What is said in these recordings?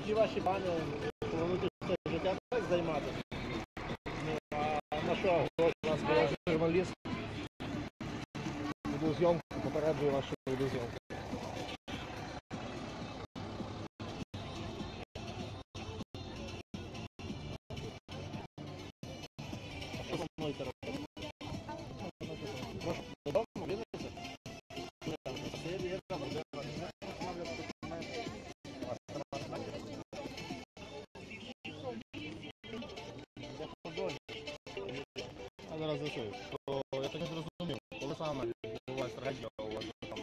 Які ваші плани? Плануєте все життя так займатися? Ну, а на що? Ось у нас хороший журналіст. Відеозйомку, попереджую вашу відеозйомку. Зараз з'ясую, то я так не зрозумів, коли саме відбулася трагедія у вас там.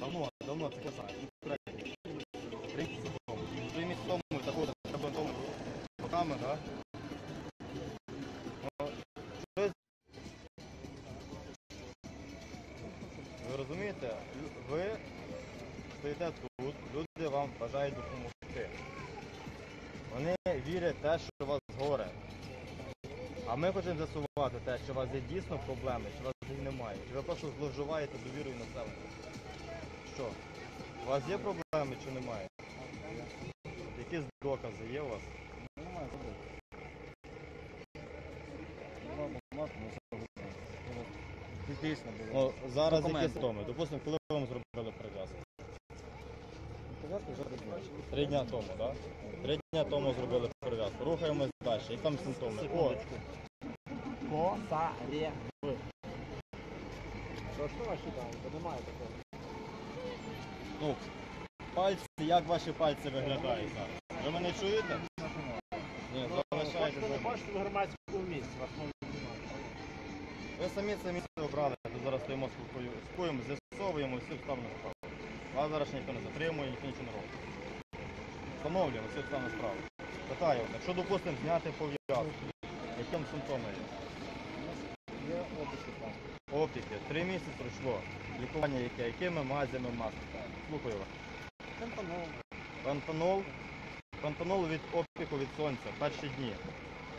Давно, давно це. Трагедія. Три місяці тому. Три місяці тому такого треба тому руками? Ну, Ви розумієте, ви стоїте тут, люди вам бажають допомогти. Вони вірять те, що у вас горе. А ми хочемо з'ясувати те, чи у вас є дійсно проблеми, чи у вас їх немає. Чи ви просто зловживаєте довірою населення. Що? У вас є проблеми чи немає? Якісь докази є у вас? Немає. Дійсно було. Ну, зараз які Документи. симптоми? Допустимо, коли вам зробили вже призначили. Три дня тому, так? Три дня тому зробили перев'язку. Рухаємось далі. Які там симптоми? О, Секундочку. Косарєв. Що що ваші? Бо немає такого. ну, пальці, як ваші пальці виглядають зараз? Ви мене чуєте? Ні, залишайте. Хочете, не за- хочете в громадському місці, вас знімати. Ви самі це місце обрали, тут зараз стоїмо спокою- спокоїмо, з'ясовуємо всі обставини справи. Вас зараз ніхто не затримує, ніхто нічого не робить. Встановлюємо всі обставини справи. Питаю, якщо, допустимо, зняти пов'язку, які там симптоми є? Є описи там. Опіки, три місяці пройшло. Лікування яке, якими мазями маски? Слухаю вас. Фентанол. Пантанол, пантанол від опіку від сонця, перші дні,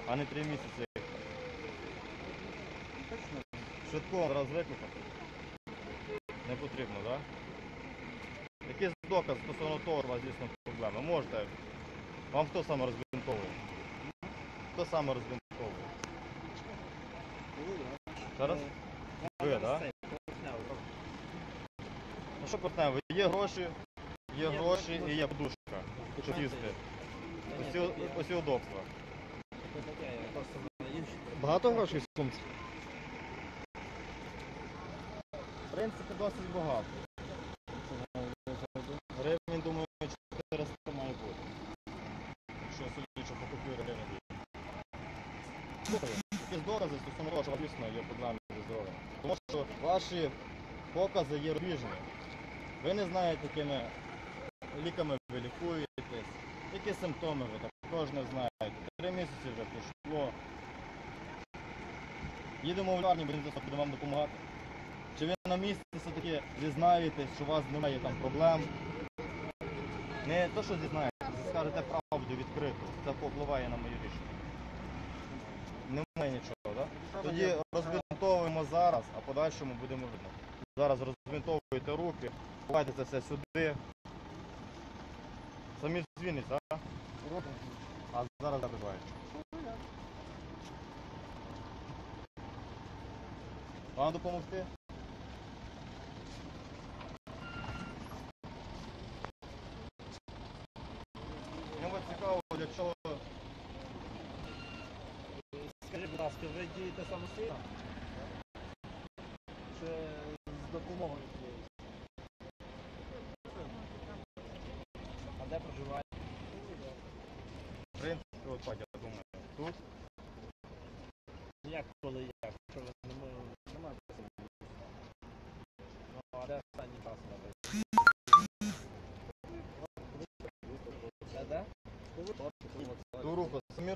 а не три місяці. Точно. Швидко раз викликати. Не потрібно, так? Да? Якийсь доказ стосовно того, що у вас дійсно проблеми. Можете. Вам хто саме розбинтовує? Хто саме розбинтовує? Зараз? Ви, так? Ну що партнер, є гроші, є гроші і є подушка. Щоб їсти. Усі, усі удобства. Багато грошей в сумці? В принципі, досить багато. Слухаю, якісь докази стосовно того, що у вас дійсно є проблеми зі. Тому що ваші покази є рубіжні. Ви не знаєте, якими ліками ви лікуєтесь, які симптоми ви також не знаєте. Три місяці вже пройшло. Їдемо в лікарню, будемо будемо вам допомагати. Чи ви на місці все-таки зізнаєтесь, що у вас немає там проблем? Не то, що зізнаєтесь, скажете правду відкрито. Це повпливає на моє рішення. Немає нічого, так? Тоді розбинтовуємо зараз, а подальшому будемо видно. Зараз розбинтовуєте руки, ховайте це все сюди. Самі звільниться, так? А зараз забиваєте. Вам допомогти? Мені от цікаво, для чого Скажіть, будь дієте самостійно? Чи з допомогою цієї? А де проживаєте? в принципі, от так я думаю. Тут Як коли як? Що ви не ми немає Ну, а де останній раз робите? Де де? ту руку самі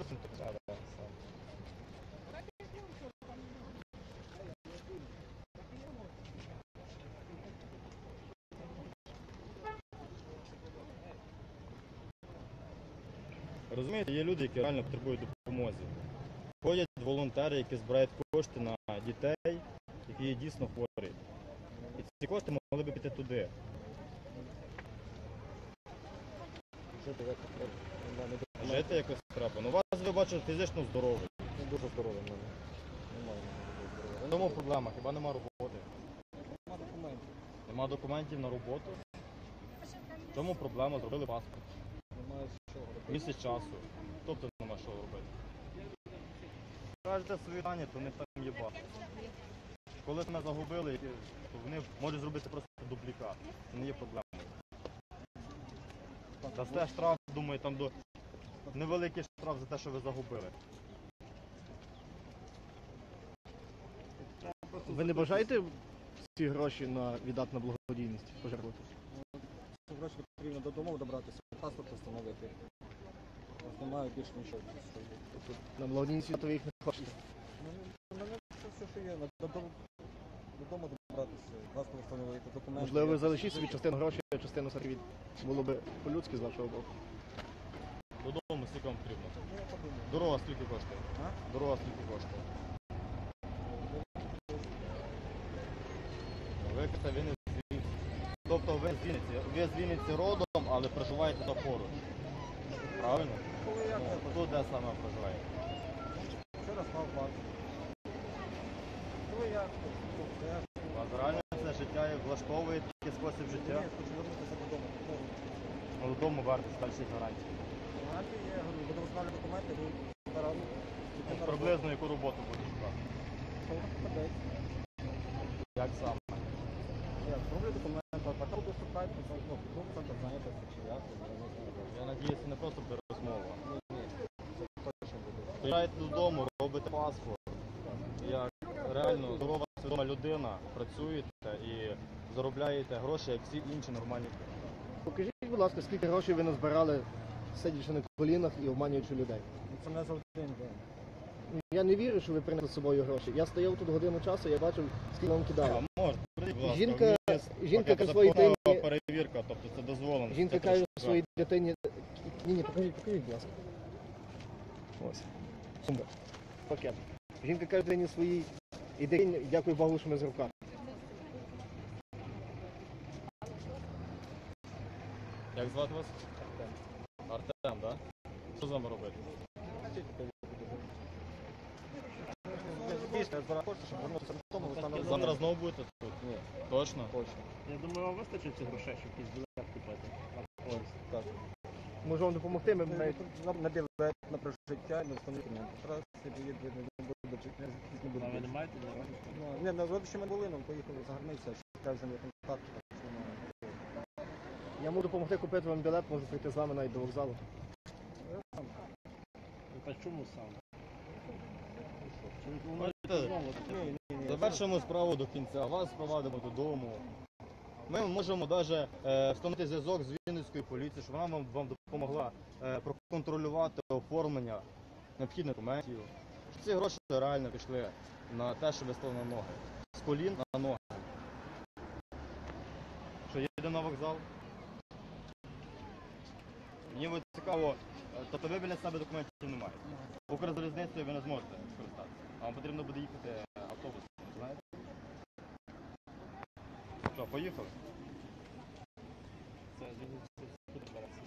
розумієте? Є люди, які реально потребують допомоги. Ходять волонтери, які збирають кошти на дітей, які є дійсно хворі. І ці кошти могли б піти туди. Жити якось треба. У Жити якось треба. Ну вас ви бачите фізично здоровий. не дуже здоровий в мене. Немає в тому проблема, хіба нема роботи. Нема документів. Нема документів на роботу. В чому проблема? Зробили паспорт. Чого робити. Місяць часу. Тобто нема що робити. Кажете свої дані, то не там є багато. Коли мене загубили, то вони можуть зробити просто дублікат. Це не є проблемою. Дасте штраф, думаю, там до невеликий штраф за те, що ви загубили. Ви не бажаєте ці гроші на віддати на благодійність пожертвувати? Ці гроші потрібно додому добратися, паспорт встановити. Немає більше нічого. Тут На благодійність ви їх не хочете. Ну, це все, що є. Додому, добратися, паспорт встановити, документи. Можливо, ви залишіть собі частину грошей, а частину від. Було би по-людськи з вашого боку. Додому скільки вам потрібно. Ну. Дорога скільки коштує? Дорога скільки коштує? Ви ви не. Тобто ви з Вінниці. Ви з Вінниці родом, але проживаєте тут поруч. Правильно? Коли я Ну, тут де саме проживаєте? вчора спав бак. Коли я тобто я Вас реально це життя і влаштовує такий спосіб Ні, життя? хочу вернутися додому. Ну, Додому вартість далі гарантії. Гарантії є, говорю, буду встановлювати документи, ви старали. Приблизно яку роботу будете шукати? Як саме? Я зроблю документи, а поки буду шукати, ну, ну, центр зайнятості чи як, я не знаю. Я надіюся, не просто буде розмова. Ні, ні, це точно буде. Приїжджаєте додому, робите паспорт. Як реально здорова свідома людина, працюєте і заробляєте гроші, як всі інші нормальні. Покажіть, будь ласка, скільки грошей ви назбирали, сидячи на колінах і обманюючи людей. Це не за один день. Я не вірю, що ви принесли з собою гроші. Я стояв тут годину часу, я бачив, скільки вам кидали. А, прийдіть, будь ласка, Жінка- вниз. жінка Пакет каже своїй законова дитині- перевірка, тобто це дозволено. Жінка Це каже трошки своїй дитині. Ні, ні, покажіть, покажіть, будь ласка. Ось. Сумка. Пакет. Жінка каже дитині своїй. Іди, дякую Богу, що ми з руками. Як звати вас? Артем, так? Що з вами робити? Завтра знову будете тут? Ні, Точно? точно. Я думаю, вам вистачить цих грошей, щоб якийсь білет купити. Ось, так. Може вам допомогти, ми навіть На, на білет, на прожиття, на встановлення. Раз, собі є, не буде, не А ви не маєте ні? Ну, ні, на родичі ми були, нам поїхали за границю, шукаю за контакт, я можу допомогти купити вам білет, можу прийти з вами навіть до вокзалу. Я сам. Ну, Та чому сам? Ні. Завершимо справу до кінця, вас провадимо додому. Ми можемо навіть е, встановити зв'язок з Вінницькою поліцією, щоб вона вам, вам допомогла е, проконтролювати оформлення необхідних документів. Ці гроші реально пішли на те, щоб ви стали на ноги. З колін на ноги. Що, їде на вокзал? Мені от цікаво, е, тобто ви біля себе документів не маєте. Укрзалізницею ви не зможете скористатися. А вам потрібно буде їхати автобусом, знаєте? Що, поїхали? Це він куди береться?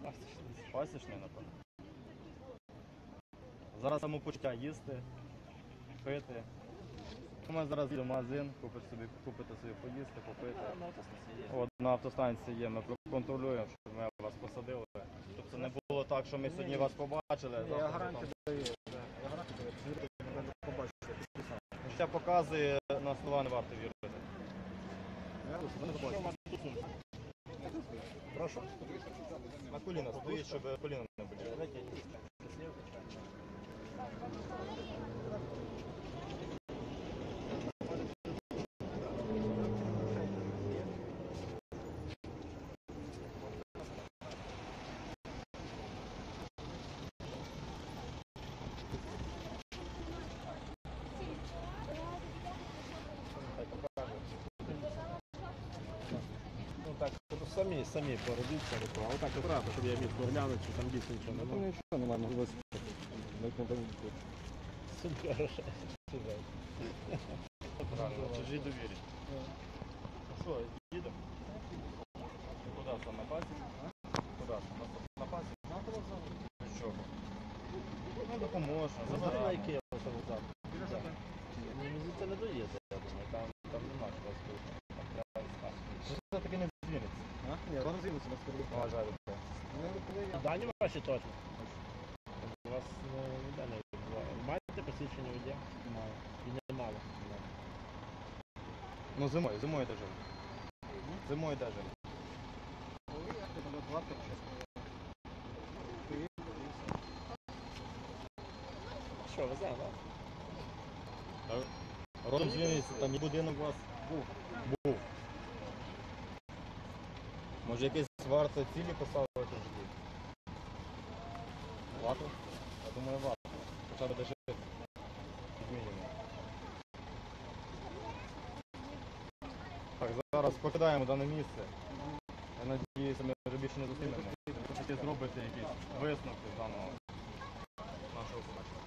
З Пасічниці. Пасічний, напевно. Зараз самопочуття їсти, пити. Ми зараз їдемо в магазин, купите собі, купите собі поїсти, попити. На автостанції є. От на автостанції є, ми контролюємо, щоб ми вас посадили. Щоб це не було так, що ми сьогодні вас побачили. Завтра я гарантію там- даю. Я гарантію даю. Звідти мене побачите, я показує, на слова не варто вірити. Я мене Що побачите. Прошу. На коліна стоїть, щоб коліна не боліли. Давайте я дійсно. Щасливо, звичайно. Ну так, самі, самі породіться, а отак акуратно, щоб я міг поглянути, чи там дійсно нічого Ну, немає. нічого немає, можу вас. Навіть не даю. Сумка грошей. Правильно, чужій довірі. Ну що, їдемо? Куди саме на пасі? Куди? На, на Чого? Ну, допоможна, Ну, на забираємо. який автовокзал? Ну, мені це не доїде, я думаю, там, там нема. Там треба стати. Це все-таки не? Ні, зараз з'явиться на скорі. Вважаю це. Ну, коли я... Дані ваші точно? У вас ну, ніде не відбуває. Маєте посвідчення водія? Маю. І немало. Ну, зимою, зимою теж. Зимою теж. Коли я тебе на 26. Ти і все. Що, везе, так? Родом з Вінниці, там і будинок у вас Був. Може якесь варто цілі поставити в житті? Варто? Я думаю, варто. Хоча б дешевше. Мінімум. Так, зараз покидаємо дане місце. Я надіюся, ми більше не зустрінемо. Хочете зробити якісь висновки з даного нашого побачення.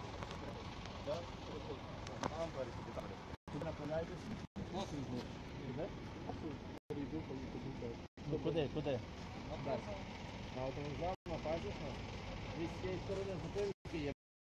Куди? Перейду, поїду Ну куди, куди? На автовокзал, на базі? З цієї сторони зупинитесь,